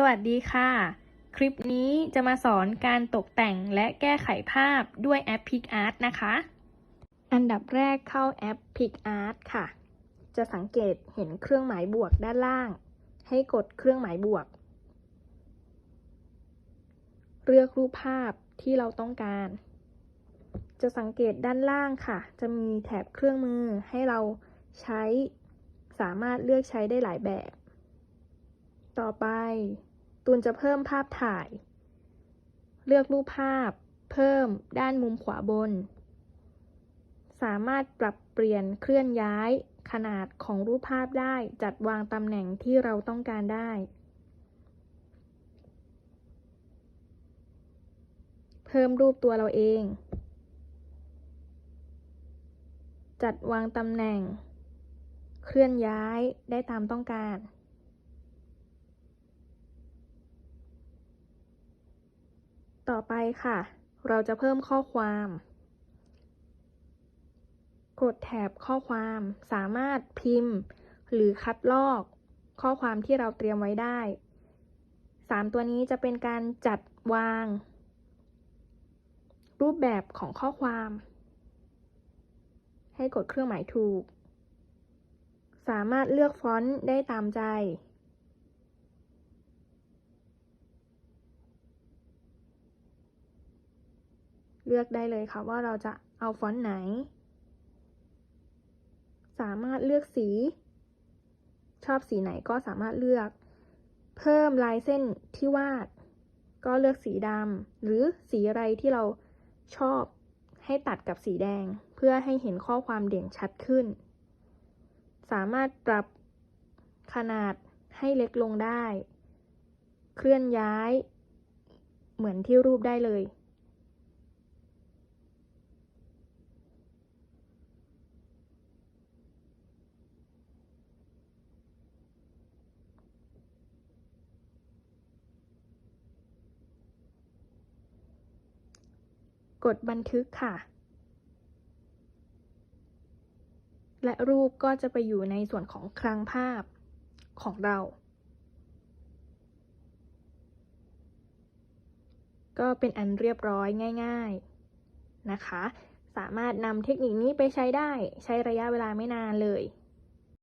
สวัสดีค่ะ คลิปนี้จะมาสอนการตกแต่งและแก้ไขภาพด้วยแอป PicArt นะคะ อันดับแรกเข้าแอป PicArt ค่ะ จะสังเกตเห็นเครื่องหมายบวกด้านล่าง ให้กดเครื่องหมายบวก เลือกรูปภาพที่เราต้องการ จะสังเกตด้านล่างค่ะ จะมีแถบเครื่องมือให้เราใช้ สามารถเลือกใช้ได้หลายแบบ ต่อไป ตูนจะเพิ่มภาพถ่าย เลือกรูปภาพ เพิ่มด้านมุมขวาบน สามารถปรับเปลี่ยนเคลื่อนย้าย ขนาดของรูปภาพได้จัดวางตำแหน่งที่เราต้องการได้ เพิ่มรูปตัวเราเอง จัดวางตำแหน่ง เคลื่อนย้ายได้ตามต้องการ ต่อไปค่ะ เราจะเพิ่มข้อความ กดแถบข้อความสามารถพิมพ์ หรือคัดลอก ข้อความที่เราเตรียมไว้ได้ 3 ตัวนี้จะเป็นการจัดวาง รูปแบบของข้อความ ให้กดเครื่องหมายถูก สามารถเลือกฟอนต์ได้ตามใจ เลือกได้เลยค่ะว่าเราจะเอาฟอนต์ไหน สามารถเลือกสี ชอบสีไหนก็สามารถเลือก เพิ่มลายเส้นที่วาด ก็เลือกสีดำหรือสีอะไรที่เราชอบให้ตัดกับสีแดงเพื่อให้เห็นข้อความเด่นชัดขึ้น สามารถปรับขนาดให้เล็กลงได้ เคลื่อนย้าย เหมือนที่รูปได้เลย กดบันทึกค่ะ และรูปก็จะไปอยู่ในส่วนของคลังภาพของเรา ก็เป็นอันเรียบร้อยง่าย ๆนะคะ สามารถนำเทคนิคนี้ไปใช้ได้ใช้ระยะเวลาไม่นานเลย